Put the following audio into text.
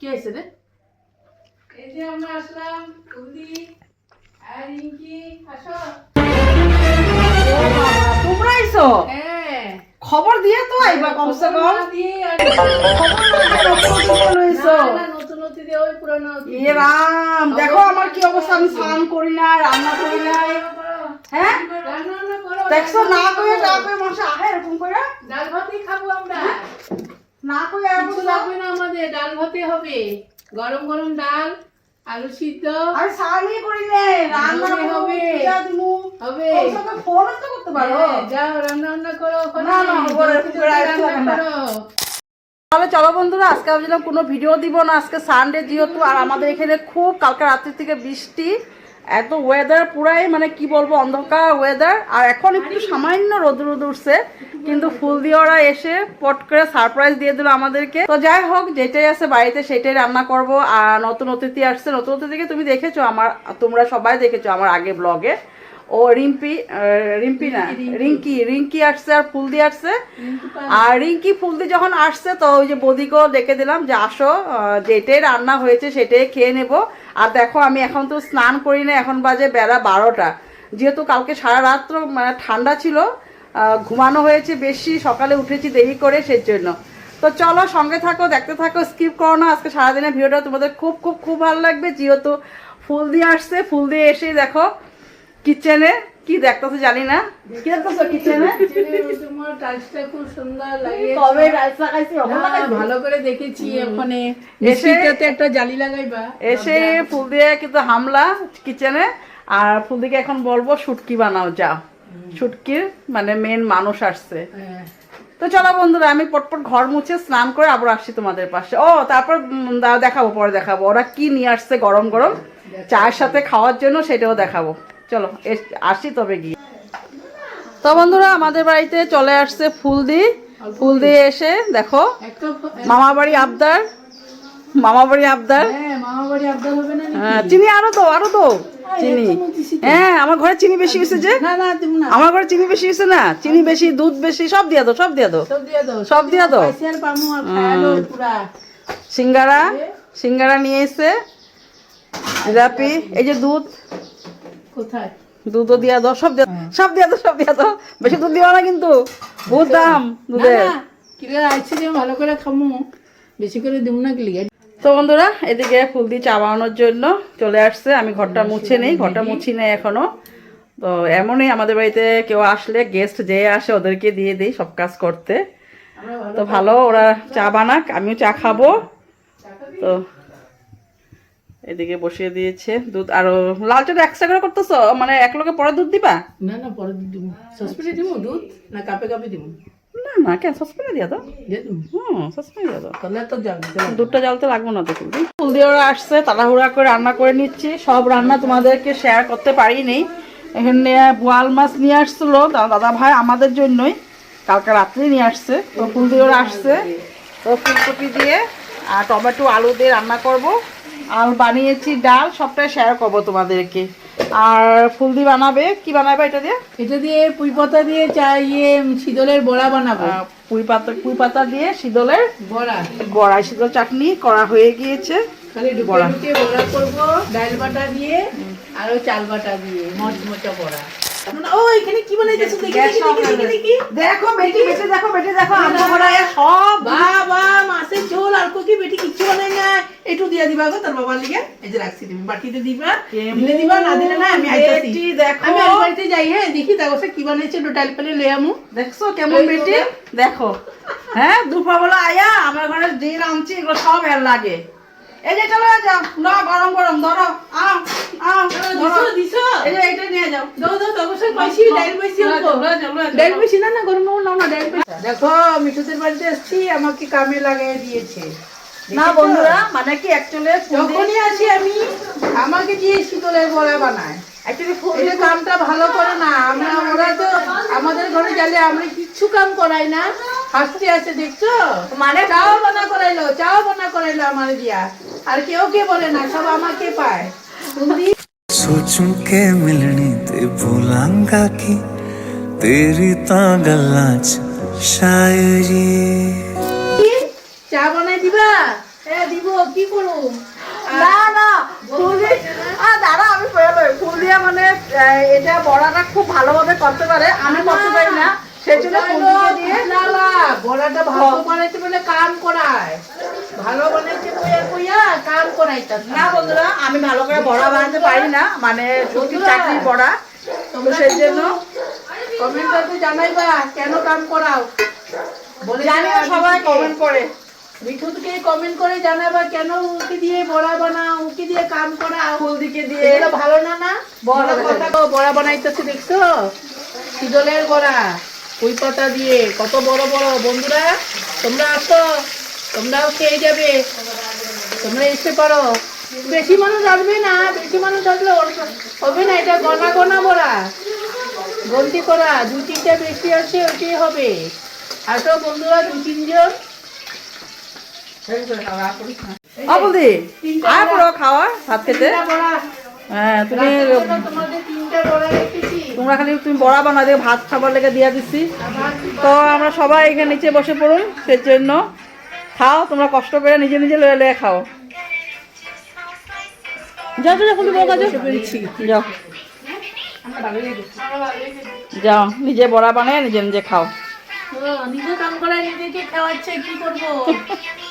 কে এসে রে? এই যে আমরা আসলাম কুলদি আর রিঙ্কি আসো। তোমরা আইছো হ্যাঁ। খবর দিয়ে তো আইবা কমসে কম। না। না, না, ইয়ে রাম দেখো আমার কি অবস্থা আমি স্নান করি না রান্না করি হ্যাঁ? বান্না করো দেখছ না কইয়া না মাসে আহে এরকম করে। ডাল ভাতই খাব আমরা। না কিছু লাগবে না আমাদের ডাল ভাতে হবে। গরম গরম ডাল আলু সিদ্ধ। করি নাই রান্না হবে, হবে। ফোন তো করতে পারো। হ্যাঁ, যাও রান্না বান্না করো না, না, ওপরে রান্না করো। তাহলে চলো বন্ধুরা আজকে ভাবছিলাম কোনো ভিডিও দিব না আজকে সানডে যেহেতু আর আমাদের এখানে খুব কালকে রাত্রি থেকে বৃষ্টি। এত ওয়েদার পুরাই মানে কি বলব অন্ধকার ওয়েদার আর এখন একটু সামান্য রোদ রোদ উঠছে কিন্তু ফুল দিয়ে ওরা এসে পট করে সারপ্রাইজ দিয়ে দিল আমাদেরকে। তো যাই হোক যেটাই আছে বাড়িতে সেটাই রান্না করব। আর নতুন অতিথি আসছে। নতুন অতিথিকে তুমি দেখেছ? আমার তোমরা সবাই দেখেছ আমার আগে ব্লগে ও রিম্পি রিম্পি না রিঙ্কি রিঙ্কি আসছে আর ফুল দিয়ে আসছে। আর রিঙ্কি ফুলদি যখন আসছে তো ওই যে বদিকেও ডেকে দিলাম যে আসো যেটাই রান্না হয়েছে সেটাই খেয়ে নেব। আর দেখো আমি এখন তো স্নান করি না এখন বাজে বেলা বারোটা। যেহেতু কালকে সারা রাত্র মানে ঠান্ডা ছিল ঘুমানো হয়েছে বেশি সকালে উঠেছি দেরি করে সেই জন্য তো চলো সঙ্গে থাকো দেখতে থাকো স্কিপ করো না আজকে সারাদিনের ভিডিওটা তোমাদের খুব খুব খুব ভালো লাগবে। যেহেতু ফুল দিয়ে আসছে ফুল দিয়ে এসেই দেখো কিচেনে? কি দেখতেছো জানি না। কি দেখতেছো কিচেনে? তোমার টাচটা খুব সুন্দর লাগে কবে লাগাইছি? ভালো করে দেখেছি ওখানে এসে- এসে একটা জালি লাগাইবা এসে ফুল দিয়ে কিন্তু হামলা কিচেনে। আর ফুল দিকে এখন বলব শুটকি বানাও যাও। শুটকির মানে মেন মানুষ আসছে। হ্যাঁ। তো চলো বন্ধুরা আমি পটপট ঘর মুছে স্নান করে আবার আসছি তোমাদের পাশে। ও তারপর দেখাবো পরে দেখাবো। ওরা কি নিয়ে আসছে গরম গরম চায়ের সাথে খাওয়ার জন্য সেটাও দেখাবো। চলো এস- আসি তবে গিয়ে। তো বন্ধুরা আমাদের বাড়িতে চলে আসছে ফুল দি ফুল দিয়ে এসে দেখো মামা বাড়ি আবদার। মামা বাড়ি আবদার হ্যাঁ? হ্যাঁ, চিনি আরও তো আরও তো চিনি। হ্যাঁ আমার ঘরে চিনি বেশি হয়েছে যে। না না আমার ঘরে চিনি বেশি হয়েছে না। চিনি বেশি দুধ বেশি সব দিয়া দাও সব দিয়া দাও। সব দিয়ে পুরা। সিঙ্গারা সিঙ্গারা নিয়ে এসে জিলাপি এই যে দুধ। কোথায়? দুধও দিয়া দাও সব দিয়া সব দিয়া দাও সব দিয়া দাও। বেশি দুধ দিবা না কিন্তু। বহুত দাম দুধের কিলে আইছি যে ভালো করে খামু। বেশি করে দিব না কিলিগে তো বন্ধুরা এদিকে ফুল দিয়ে চা বানানোর জন্য চলে আসছে। আমি ঘরটা মুছে নেই ঘরটা মুছি নেই এখনও। তো এমনই আমাদের বাড়িতে কেউ আসলে গেস্ট যে আসে ওদেরকে দিয়ে দিই সব কাজ করতে। তো ভালো ওরা চা বানাক আমিও চা খাব? তো এদিকে বসিয়ে দিয়েছে। দুধ আর লাল চাটা এক্সট্রা করে করতেছো? মানে এক লোকে পরে দুধ দিবা? না না পরে দুধ দিব। সসপেটে দিব দুধ না কাপে কাপে দিব? না না কেন? সসপেনে দিয়া দাও। হুম সসপেনে দিয়া দাও। তাহলে তো জাল দুধটা জ্বালতে লাগবে না তো ফুলদি ফুল দিয়ে ওরা আসছে তাড়াহুড়া করে রান্না করে নিচ্ছি। সব রান্না তোমাদেরকে শেয়ার করতে পারিনি। এখানে বোয়াল মাছ নিয়ে আসছিল দাদা ভাই আমাদের জন্যই। কালকে রাত্রে নিয়ে আসছে। তো ফুল দিয়ে ওরা আসছে। তো ফুলকপি দিয়ে আর টমেটো আলু দিয়ে রান্না করব। আর বানিয়েছি ডাল সবটাই শেয়ার করব তোমাদেরকে। আর ফুল দিয়ে বানাবে? কি বানাবে এটা দিয়ে? এটা দিয়ে পুঁই পাতা দিয়ে চা ইয়ে শীতলের বড়া বানাবো। পুঁই পাতা পুঁই পাতা দিয়ে শীতলের বড়া। বড়া। শীতল চাটনি করা হয়ে গিয়েছে। খালি বড়া। বড়া করব ডাল বাটা দিয়ে আর চাল বাটা দিয়ে মচমচা বড়া। ও এখানে কি বানাইতেছো? দেখি দেখি দেখি দেখি দেখি দেখো। বেটি বেটি দেখো বেটি দেখো আমরা ঘরে সব বাবা মাছের ঝোল আর কি বেটি কিচ্ছু বানাই না একটু দিয়া দিবা গো তোর বাবার লিগে। এই যে রাখছি তুমি বাটিতে দিবা। দিলে দিবা না দিলে না আমি আইতাছি। দেখো। আমি আলমারিতে যাই হ্যাঁ দেখি দেখো সে কি বানাইছে একটু ডাল পেলে লয়ে দেখছ কেমন বেটি? দেখো। হ্যাঁ দুপুরবেলা আয়া আমার ঘরে যে রাঁধছি এগুলো সব এর লাগে। এই যে চলে যাও না গরম গরম ধরো। আও আও দিছো দিছো। এই যে এটা নিয়ে যাও। দাও দাও তো অবশ্যই পাইছি ডাল পাইছি লয়ে যাও, লয়ে যাও, লয়ে যাও। ডাল পাইছি না না গরম গরম নাও না ডাল পাইছি। দেখো মিঠুদের বাড়িতে এসেছি আমাকে কামে লাগিয়ে দিয়েছে। না বন্ধুরা মানে কি অ্যাকচুয়ালি যখনই আসি আমি আমাকে দিয়ে শীতলের বড়া বানায়। এটা কামটা ভালো করে না আমরা ওরা তো আমাদের ঘরে গেলে আমরা কিচ্ছু কাম করাই না। হাসতে আছে দেখছ? মানে চাও বানা করাইলো চাও বানা করাইলো আমার দিয়া। আর কেউ কে বলে না সব আমাকে পায়। सोचूं के मिलनी ते भूलांगा की तेरी ता गल्ला च চা বানাই দিবা? হ্যাঁ দিব কি করব? না না ফুলি আ দাদা আমি ফুলিয়া মানে এটা বড়াটা খুব ভালোভাবে করতে পারে। আমি করতে পারি না। সেই জন্য ফুল দিয়ে দিয়ে না না বড়াটা ভালো বানাইতে বলে কাম করায়। ভালো বানাইতে কইয়া কইয়া কাম করাইতা না বন্ধুরা আমি ভালো করে বড়া বানাতে পারি না মানে শুটকির চাকরি বড়া। তো সেই সেই জন্য কমেন্টে জানাইবা কেন কাম করাও। বলে জানিও সবাই কমেন্ট করে। মিঠুনকে কমেন্ট করে জানাবা কেন উকি দিয়ে বড়া বানাও উকি দিয়ে কাম করাও। ফুল দিকে দিয়ে। ভালো না না? বড়া কথা বড়া বানাইতেছে দেখছ? শীতলের বড়া। কুই পাতা দিয়ে কত বড় বড়। বন্ধুরা তোমরা আসো তোমরাও খেয়ে যাবে। তোমরা এসে পারো বেশি মানুষ আসবে না বেশি মানুষ আসলে হবে না এটা গনা গনা বড়া। গন্তি করা দু তিনটা বেশি আছে ওইটাই হবে। আসো বন্ধুরা দু তিনজন। খাওয়া ভাত খেতে। হ্যাঁ তুমি রাতের জন্য তোমাদের তিনটা বড়া রেখেছি তোমরা খালি তুমি বড়া বানা দিয়ে ভাত খাবার লেগে দিয়ে দিচ্ছি তো আমরা সবাই এখানে নিচে বসে পড়ুন সেই জন্য খাও তোমরা কষ্ট করে নিজে নিজে লয়ে লয়ে খাও। যাও যাও এখন বড় কাজ। যাও। যাও নিজে বড়া বানায় নিজে নিজে খাও। নিজে কাম করে নিজেকে খাওয়াচ্ছে কি করব?